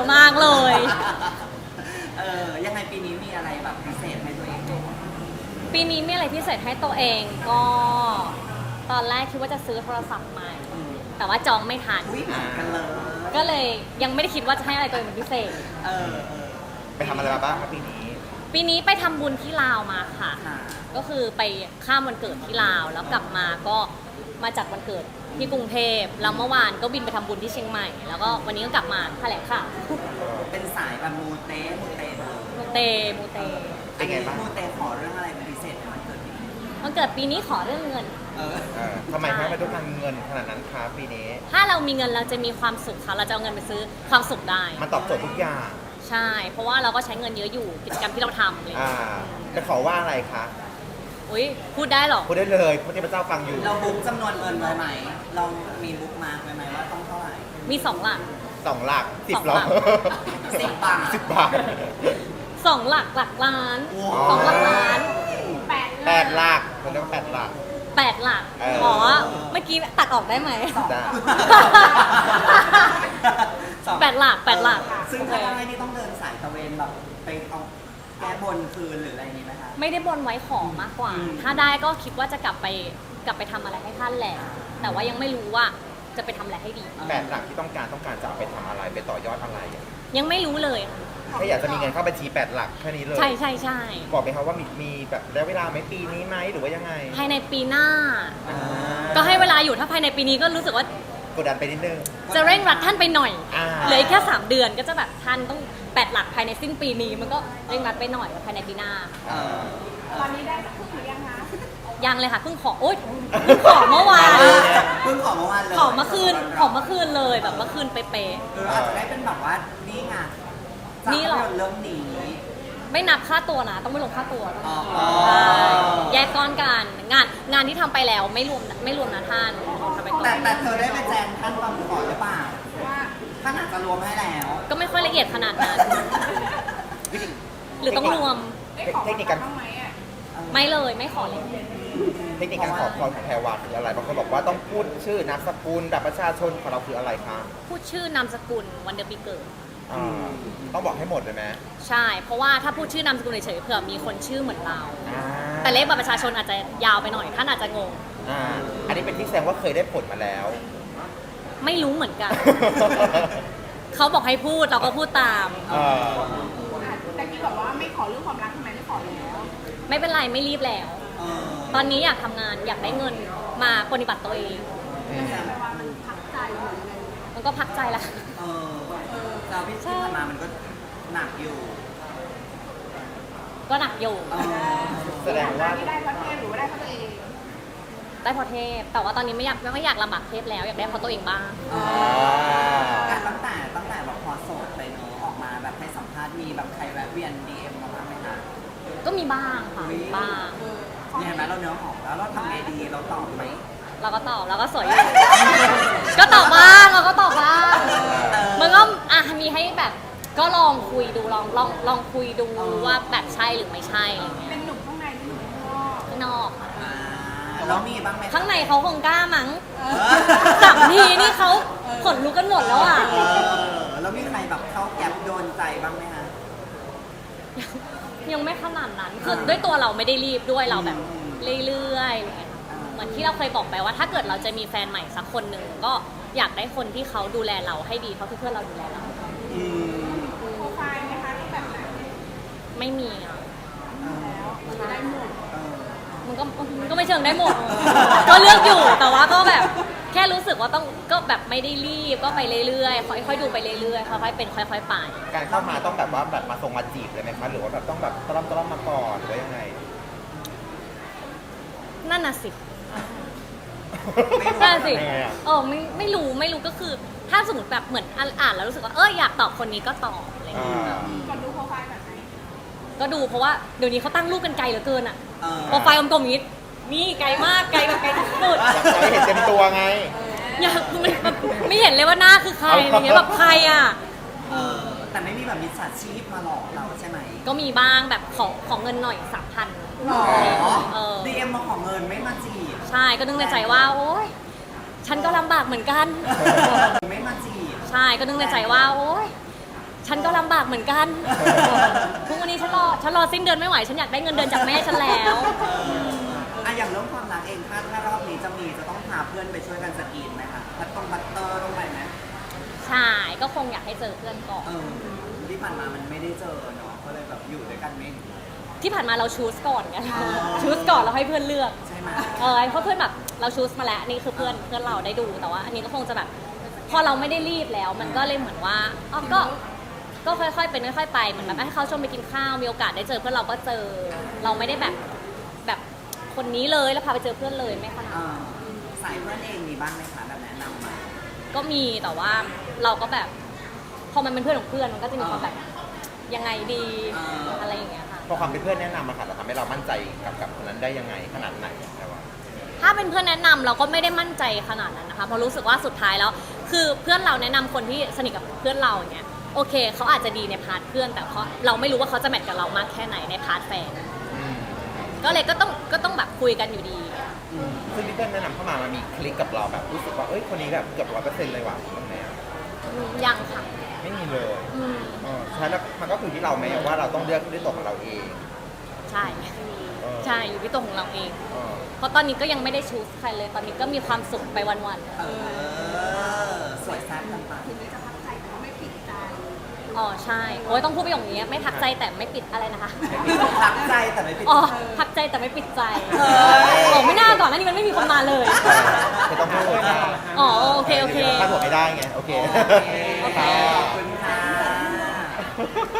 อะมากเลย เออยังไงปีนี้มีอะไรแบบพิเศษให้ตัวเองไหมปีนี้มีอะไรพิเศษให้ตัวเองก็ ตอนแรกคิดว่าจะซื้อโทรศัพท์ใหม่ อืมแต่ว่าจองไม่ทัน อุ้ยเหมือนกันเลยก็เลยยังไม่ได้คิดว่าจะให้อะไรตัวเองเป็นพิเศษ เออเออไปทำอะไรมาบ้างครับปีนี้ ปีนี้ไปทำบุญที่ลาวมาค่ะ ค่ะก็คือไปข้ามวันเกิดที่ลาวแล้วกลับมาก็มาจัดวันเกิด ที่กรุงเทพแล้วเมื่อวานก็บินไปทำบุญที่เชียงใหม่ แล้วก็วันนี้ก็กลับมาแถลงข่าวเป็นสายแบบมูเตมูเตเลยมูเตมูเตเป็นไงบ้างมูเตขอเรื่องอะไรเป็นพิเศษในวันเกิดปีนี้วันเกิดปีนี้ขอเรื่องเงิน เออเออทำไมคะไม่ต้องการเงินขนาดนั้นคะปีนี้ ถ้าเรามีเงินเราจะมีความสุขค่ะ เราจะเอาเงินไปซื้อความสุขได้ มันตอบโจทย์ทุกอย่าง ใช่ เพราะว่าเราก็ใช้เงินเยอะอยู่กิจกรรมที่เราทำอะไรอย่างอ่าเงี้ยจะขอว่าอะไรคะ อุ้ยพูดได้เหรอ พูดได้เลยพระเจ้าฟังอยู่ เราบุ๊กจำนวนเงินไว้ไหม เรามีบุ๊กมาร์กไว้ไหมว่าต้องเท่าไหร่มีสองหลัก สองหลักสิบสองหรอหลัก สิบบาท สิบบาท สองหลักหลักล้านโอ้สองหลักล้านแปดแปดหลักมันต้องแปดหลัก แปดหลักเออ อ๋อเมื่อกี้ตัดออกได้ไหมได้สองแปดหลักแปดหลัก ซึ่งถ้าได้นี่ต้องเดินสายตะเวนแบบไปเอา แก้บนคืนหรืออะไรนี้ไหมคะ ไม่ได้บนไว้ของมากกว่า อืม ถ้าได้ก็คิดว่าจะกลับไปกลับไปทำอะไรให้ท่านแหละ แต่ว่ายังไม่รู้ว่าจะไปทำอะไรให้ดีแปดหลักที่ต้องการต้องการจะเอาไปทำอะไรไปต่อยอดอะไรอะยังไม่รู้เลยแค่อยากจะมีเงินเข้าบัญชีแปดหลักแค่นี้เลย ใช่ใช่ใช่บอกไหมครับว่ามีมีแบบระยะเวลาไหมปีนี้ไหมหรือว่ายังไงภายในปีหน้า อ่าก็ให้เวลาอยู่ถ้าภายในปีนี้ก็รู้สึกว่า กดดันไปนิดนึง จะเร่งรัดท่านไปหน่อยอ่า เหลืออีกแค่ 3 เดือนก็จะแบบท่านต้องแปดหลักภายในสิ้นปีนี้ มันก็เร่งรัดไปหน่อยภายในปีหน้าเออตอนนี้ได้สักครึ่งหรือยังคะ ยังเลยค่ะเพิ่งขอโอ๊ยเพิ่งขอเมื่อวาน เพิ่งขอเมื่อวานเลยขอเมื่อคืนขอเมื่อคืนเลยแบบเมื่อคืนเป๊ะ เอออาจจะได้เป็นแบบว่านี่ไงจากนี่หรอภาพยนตร์เรื่องนี้ๆ ไม่นับค่าตัวนะ ต้องไม่ลงค่าตัวต้องอ๋อใช่แยกก้อนกันงานงานที่ทำไปแล้วไม่รวมไม่รวมนะท่านทำไปก่อแต่นแต่เธอได้ไปแจ้งท่านตอนขอหรือเปล่าว่าท่านอาจจะรวมให้แล้ว ก็ไม่ค่อยละเอียดขนาดนั้น หรือต้องรวมได้ขอเทคนิคการบ้างไหมอะไม่เลยไม่ขอเลย เทคนิคการขอพรของแพรวาคืออะไรบางคนบอกว่าต้องพูดชื่อนามสกุลแบบประชาชนของเราคืออะไรคะ พูดชื่อนามสกุลวันเดือนปีเกิดอ่า ต้องบอกให้หมดเลยไหมใช่ เพราะว่าถ้าพูดชื่อนามสกุลเฉยๆเผื่อมีคนชื่อเหมือนเราอ่าแต่เลขบัตรประชาชนอาจจะยาวไปหน่อยท่านอาจจะงง อ่าอันนี้เป็นที่แสดงว่าเคยได้ผลมาแล้ว ไม่รู้เหมือนกัน เขาบอกให้พูดเราก็พูดตาม เอออะแต่กี้บอกว่าไม่ขอเรื่องความรักทำไมไม่ขอแล้ว ไม่เป็นไรไม่รีบแล้วเออตอนนี้อยากทำงานอยากได้เงินมาปฏิบัติตัวเองแต่ว่ามันพักใจหรืออะไรมันก็พักใจละ เออ เราพี่ที่ผ่านมามันก็หนักอยู่ก็หนักอยู่เออแสดงว่า ที่ได้เพราะเทพหรือว่าได้เพราะตัวเอง ได้เพราะเทพ แต่ว่าตอนนี้ไม่อยากไม่อยากลำบากเทพแล้วอยากได้เพราะตัวเองบ้าง เออแต่ตั้งแต่ตั้งแต่แบบพอโสดไปเนอะออกมาแบบให้สัมภาษณ์มีแบบใครแวะเวียนดีเอ็มมาบ้างไหมคะ ก็มีบ้างค่ะมีบ้าง เนี่ยเห็นไหมเราเนื้อหอมแล้วเราทำไงดีเราตอบไหม เราก็ตอบเราก็สวยอยู่ ก็ตอบบ้างเราก็ตอบบ้าง เออมัน ก็อะมีให้แบบก็ลองคุยดูลองลองลองคุยดูว่าแบบใช่หรือไม่ใช่อะไรเงี้ยเป็นหนุ่มข้างในหรือหนุ่มข้างนอกข้างนอกค่ะอ่าแล้วมีบ้างไหมคะข้างในเขาคงกล้ามั้งเออสามทีนี่เขาขนลุกกันหมดแล้วอะ เออแล้วมีใครแบบเข้าแก๊ปโดนใจบ้างไหมคะ ยังไม่ขนาดนั้น คือด้วยตัวเราไม่ได้รีบด้วยเราแบบอืมเรื่อยๆอะไรเงี้ยอ่าเห มือนที่เราเคยบอกไปว่า ถ้าเกิดเราจะมีแฟนใหม่สักคนหนึ่งก็อยากได้คนที่เขาดูแลเราให้ดีเท่าที่เพื่อนเราดูแลเรา อืมโปรไฟล์ไหมคะที่แบบไหนไม่มีอะแล้วได้หมดเออมันก็มันก็ไม่เชิงได้หมด ก็เลือกอยู่แต่ว่าก็แบบแค่รู้สึกว่าต้องก็แบบไม่ได้รีบก็ไปเรื่อยๆค่อยๆดูไปเรื่อยๆค่อยๆเป็นค่อยๆไป การเข้ามาต้องแบบว่าแบบมาทรงมาจีบเลยไหมคะหรือว่าแบบต้องแบบตะล่อมตะล่อมมาก่อนหรือว่ายังไง นั่นน่ะสิไม่รู้ นั่นน่ะสิยังไงอะ เออไม่ไม่รู้ไม่รู้ก็คือ ถ้าสมมติแบบเหมือนอ่านอ่านแล้วรู้สึกว่าเอออยากตอบคนนี้ก็ตอบอะไรอย่างเงี้ยอ่าก่อนดูโปรไฟล์แบบไหนก็ดูเพราะว่าเดี๋ยวนี้เขาตั้งรูปกันไกลเหลือเกินอะเออ โปรไฟล์กลมๆอย่างนี้นี่ไกลมากไกลแบบไกลที่สุดอยากจะให้เห็นเต็มตัวไง อยากไม่ไม่เห็นเลยว่าหน้าคือใครอะไรเงี้ยแบบใครอะเออ แต่ไม่มีแบบมิจฉาชีพมาหลอกเราใช่ไหมก็มีบ้างแบบขอขอเงินหน่อยสามพันหรอเออดีเอ็มมาขอเงินไม่มาจีบใช่ก็นึกในใจว่าโอ๊ยฉันก็ลำบากเหมือนกัน ไม่มาจีบใช่ก็นึกในใจว่าโอ๊ยฉันก็ลำบากเหมือนกันทุกวันนี้ฉันรอฉันรอสิ้นเดือนไม่ไหว ฉันอยากได้เงินเดือนจากแม่ฉันแล้วอะอย่างเรื่องความรักเองถ้าถ้ารอบนี้จะมีจะต้องพาเพื่อนไปช่วยกันสกรีนไหมคะพัตตรงบัตเตอร์ต้องไปไหม ใช่ก็คงอยากให้เจอเพื่อนก่อน เออที่ผ่านมามันไม่ได้เจอเนาะก็เลยแบบอยู่ด้วยกันไม่ ที่ผ่านมาเราชูสก่อนไงอ๋อ ชูสก่อนแล้วให้เพื่อนเลือก ใช่ไหมเออเพราะเพื่อนแบบเราชูสมาแล้วอันนี่คือเพื่อนเพื่อนเราได้ดูแต่ว่า อันนี้ก็คงจะแบบ พอเราไม่ได้รีบแล้ว มันก็เลยเหมือนว่าอ๋อก็ก็ค่อยๆเป็นค่อยๆไปเหมือนแบบให้เขาชวนไปกินข้าวมีโอกาสได้เจอเพื่อนเราก็เจอ เราไม่ได้แบบแบบคนนี้เลยแล้วพาไปเจอเพื่อนเลยไม่ขนาดเอนั้นอสายเพื่อนเองมีบ้างไหมคะแบบแนะนำมาก็มีแต่ว่า เราก็แบบพอมันเป็นเพื่อนของเพื่อนมันก็จะมีความแบบยังไงดีอ่าอะไรอย่างเงี้ยค่ะพอความเป็นเพื่อนแนะนำมาค่ะเราทำให้เรามั่นใจกับกับคนนั้นได้ยังไงขนาดไหนแต่ว่าถ้าเป็นเพื่อนแนะนำเราก็ไม่ได้มั่นใจขนาดนั้นนะคะเพราะรู้สึกว่าสุดท้ายแล้ว คือเพื่อนเราแนะนำคนที่สนิทกับเพื่อนเราอย่างเงี้ยโอเคเขาอาจจะดีในพาร์ทเพื่อน แต่เขาเราไม่รู้ว่าเขาจะแมทกับเรามากแค่ไหนในพาร์ทแฟนก็เลยก็ต้องก็ต้องแบบคุยกันอยู่ดี ซึ่งที่เพื่อนแนะนำเข้ามามันมีคลิกกับเราแบบรู้สึกว่าเอ้ยคนนี้แบบเกือบร้อยเปอร์เซ็นต์เลยว่ะตรงไหนอะอืม ยังค่ะไม่มีเลยอืมเออใช่แล้วมันก็คือที่เราไหมว่าเราต้องเลือกด้วยตัวของเราเองใช่ เออใช่อยู่ที่ตัวของเราเอง เออเพราะตอนนี้ก็ยังไม่ได้ชูสใครเลย ตอนนี้ก็มีความสุขไปวันเออ สวยแซ่บกันไปถึงจ อ๋อใช่โอ้ยต้องพูดประโยคนี้ไม่พักใจแต่ไม่ปิดอะไรนะคะพักใจแต่ไม่ผิด อ๋อพักใจแต่ไม่ปิดใจเอ้ยโอ้ไม่น่าก่อนหน้านี้มันไม่มีคนมาเลยไม่ต้องพูดนะอ๋อโอเคโอเคถ้าหัวไม่ได้ไงโอเคโอเคขอบคุณค่ะน้องแพนคะไปหนังให้พี่กัได้นค่ะ